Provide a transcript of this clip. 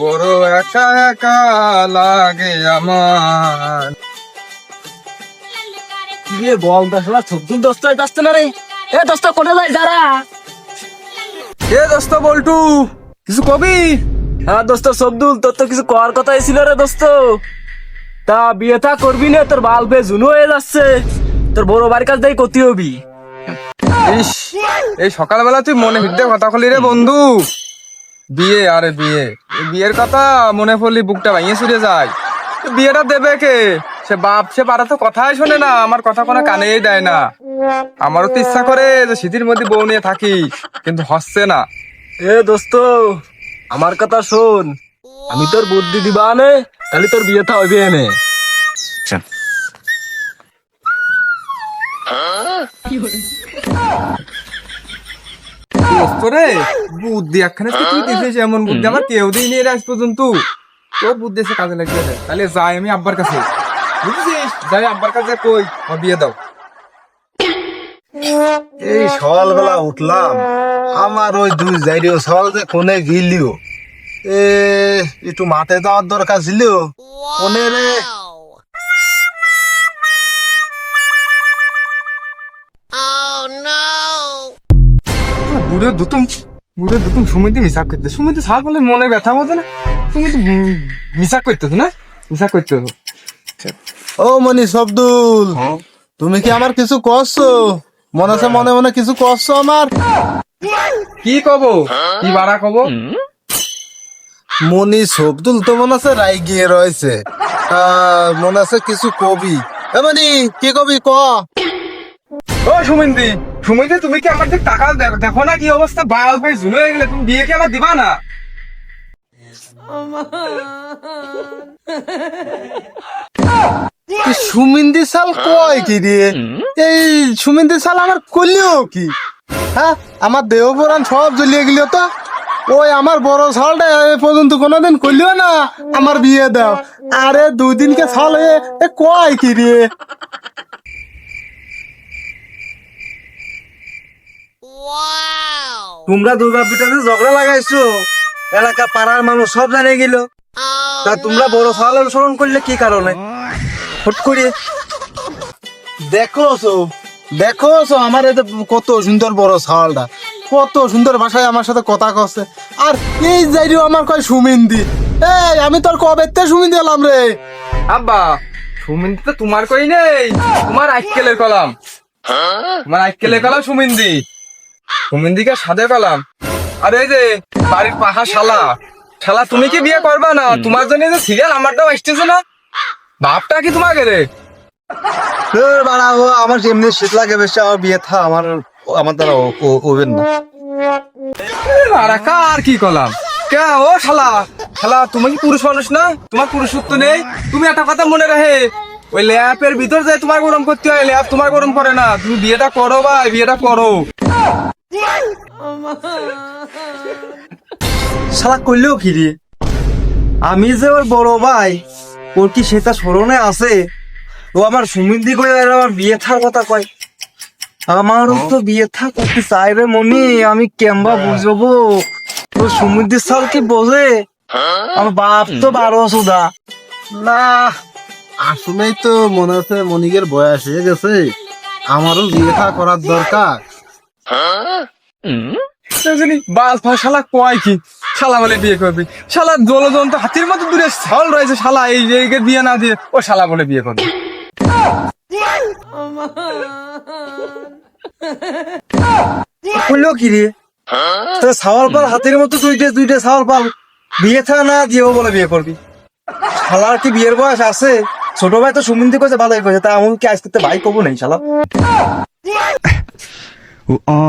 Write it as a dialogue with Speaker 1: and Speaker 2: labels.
Speaker 1: বড় একা একা লাগে আমার।
Speaker 2: বল দশলা দশটা আসছে না রে। এ দশটা কোনে যায় যারা
Speaker 1: এ দোস্ত বল্টু কিছু কবি?
Speaker 2: হ্যাঁ দোস্ত সবদুল তোর তো কিছু করার কথাই ছিল রে দোস্ত। তা বিয়ে থা করবি না তোর বাল বে জুনু হয়ে যাচ্ছে। তোর বড় বাড়ির কাছ দিয়ে করতে হবি।
Speaker 1: এই সকালবেলা তুই মনে ভিড়তে কথা বলি রে বন্ধু। বিয়ে আরে বিয়ে। বিয়ের কথা মনে পড়লি বুকটা ভাঙিয়ে ছুটে যায়। বিয়েটা দেবে কে? সে বাপ সে পারা তো কথাই শোনে না আমার কথা কোনো কানেই দেয় না। আমারও তো ইচ্ছা করে যে শীতের মধ্যে বউ নিয়ে থাকি কিন্তু হচ্ছে না।
Speaker 2: এ দোস্ত আমার কথা শোন। আমি তোর বুদ্ধি দিবা নে তাহলে তোর বিয়ে থা হইবে এনে।
Speaker 1: দোস্ত রে বুদ্ধি একখানে তুই দিছিস এমন বুদ্ধি। আমার কেউ দিইনি রে আজ পর্যন্ত। তোর বুদ্ধি এসে কাজে লাগবে তাহলে যাই আমি আব্বার কাছে। বুঝছিস? যাই আব্বার কাছে কই? আমার বিয়ে দাও।
Speaker 3: এই সকালবেলা উঠলাম। আমার ওই দুই জাইরিও সকাল যে কোনে গিলিও। এ একটু মাঠে যাওয়ার দরকার ছিল। কোনে রে?
Speaker 1: বুড়ো দুতুম বুড়ো দুতুম সুমিতে মিশাক করতে। সুমিতে বলে মনে ব্যথা মতো না? তুমি তো মিশাক করতে না? মিশাক
Speaker 3: ও মনি সবদুল তুমি কি আমার কিছু করছ? মনে আছে মনে মনে কিছু করছ আমার।
Speaker 1: কি কব? কি বাড়া কব?
Speaker 3: মনি সবদুল তো মনে আছে রাই গিয়ে রয়েছে মনে আছে কিছু কবি। এ মনি কি কবি ক?
Speaker 1: ও তুমি কি আমার দিকে টাকা দেখো না কি অবস্থা? ভাই হয়ে গেলে, তুমি বিয়ে কি আমার দিবা না?
Speaker 3: সুমিন্দি সাল কয় কি এই সুমিন্দি সাল আমার করলিও কি? হ্যাঁ আমার দেহ পুরাণ সব জ্বলিয়ে গেল তো? ওই আমার বড় সালটা এ পর্যন্ত কোনোদিন করলিও না? আমার বিয়ে দাও। আরে দুই দিনকে সাল হয়ে কয় কি রে? তোমরা দুর্গা পিঠাতে ঝগড়া লাগাইছো? এলাকা পাড়ার মানুষ সব জানিয়ে গেল। তা তোমরা বড় সাল অনুসরণ করলে কি কারণে? হট করে। দেখো দেখো আমার এতে কত সুন্দর বড় সালটা। কত সুন্দর ভাষায় আমার সাথে কথা কচ্ছে। আর এই যাইরিও আমার কয় সুমিন্দি। এই আমি তোর কবে তে সুমিন্দি এলাম রে?
Speaker 1: আব্বা সুমিন্দি তো তোমার কই নেই? তোমার আইকেলের কলাম। তোমার আইকেলের কলাম সুমিন্দি। সুমিন্দিকে সাদে কলাম আরে এই যে বাড়ির পাহা শালা। শালা তুমি কি বিয়ে করবা না? তোমার জন্য যে সিরিয়াল আমারটাও আসতেছে না? বাপটা কি তোমাকে রে?
Speaker 3: বাড়া আমার এমনি শীত লাগে বেশি আমার বিয়ে থা আমার আমার দ্বারা ওবেন না।
Speaker 1: আরে কার কি কলাম? কে ও শালা? শালা তুমি কি পুরুষ মানুষ না? তোমার পুরুষত্ব নেই। তুমি একটা কথা মনে রাখে। ওই ল্যাপের ভিতর যে তোমার গরম করতে হয় ল্যাপ তোমার গরম করে না। তুমি বিয়েটা করো ভাই বিয়েটা করো।
Speaker 3: শালা করলেও কি আমি যে ওর বড় ভাই ওর কি সেটা স্মরণে আছে? ও আমার সুমিন্দি করে আর আমার বিয়ে থার কথা কয়। আমারও তো বিয়ে থা করতে চাই রে মনি আমি কেমবা বুঝব? তো সুমিন্দি সাল কি বোঝে? আমার বাপ তো বারো সুদা না। আসলেই তো মনে হচ্ছে মনিকের বয়স হয়ে গেছে। আমারও বিয়ে থা করার দরকার।
Speaker 1: জানি হাতির মতো রয়েছে এই বিয়ে না দিয়ে শালা বলে বিয়ে
Speaker 3: পাল হাতের মতো দুইটা দুইটা সাওয়াল পাল। বিয়ে থা না দিয়েও বলে বিয়ে করবি। শালার কি বিয়ের বয়স আছে? ছোট ভাই তো সুমিন্দি কইছে, ভালোই কইছে। তা এমন কি আজকে ভাই কবু নেই, শালা? Oh.